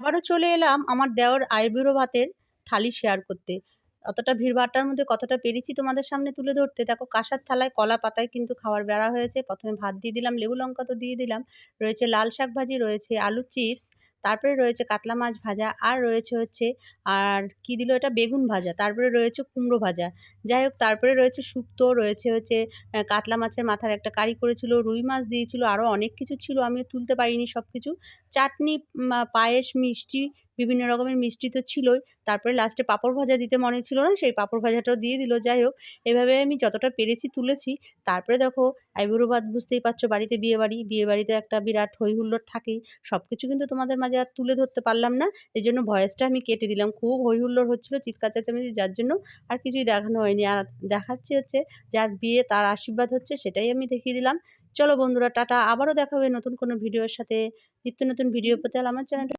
আবারও চলে এলাম আমার দেওয়ার আইবুড়ো ভাতের থালি শেয়ার করতে। অতটা ভিড়ভাট্টার মধ্যে কতটা পেরেছি তোমাদের সামনে তুলে ধরতে, দেখো কাঁসার থালায় কলা পাতায় কিন্তু খাবার বেড়া হয়েছে। প্রথমে ভাত দিয়ে দিলাম, লেবু লঙ্কা তো দিয়ে দিলাম, রয়েছে লাল শাক ভাজি, রয়েছে আলু চিপস তারপরে রয়েছে কাতলা মাছ ভাজা, আর রয়েছে হচ্ছে, আর কি দিল এটা? বেগুন ভাজা। তারপরে রয়েছে কুমড়ো ভাজা। যাই হোক, তারপরে রয়েছে শুক্তো, রয়েছে হচ্ছে কাতলা মাছের মাথার একটা কারি করেছিল, রুই মাছ দিয়েছিল আরও অনেক কিছু ছিল আমি তুলতে পারিনি সব কিছু চাটনি পায়েস, মিষ্টি বিভিন্ন রকমের মিষ্টি তো ছিলই। তারপরে লাস্টে পাঁপড় ভাজা দিতে মনে ছিল না, সেই পাঁপড় ভাজাটাও দিয়ে দিল। যাই হোক, এভাবে আমি যতটা পেরেছি তুলেছি। তারপরে দেখো আইবুড়ো ভাত বুঝতেই পারছ, বাড়িতে বিয়ে বাড়ি। বিয়ে বাড়িতে একটা বিরাট হই হুল্লোড় থাকেই। সব কিছু কিন্তু তোমাদের মাঝে আর তুলে ধরতে পারলাম না। এই জন্য ভয়েসটা আমি কেটে দিলাম। খুব হই হুল্লোড় হচ্ছিল, চিৎকার চেঁচামেচি, যার জন্য আর কিছুই দেখানো হয়নি। আর দেখাচ্ছে হচ্ছে, যার বিয়ে তার আশীর্বাদ হচ্ছে, সেটাই আমি দেখিয়ে দিলাম। চলো বন্ধুরা, টাটা। আবারও দেখা হবে নতুন কোনো ভিডিওর সাথে। নিত্য নতুন ভিডিও পেতে আমার চ্যানেলটা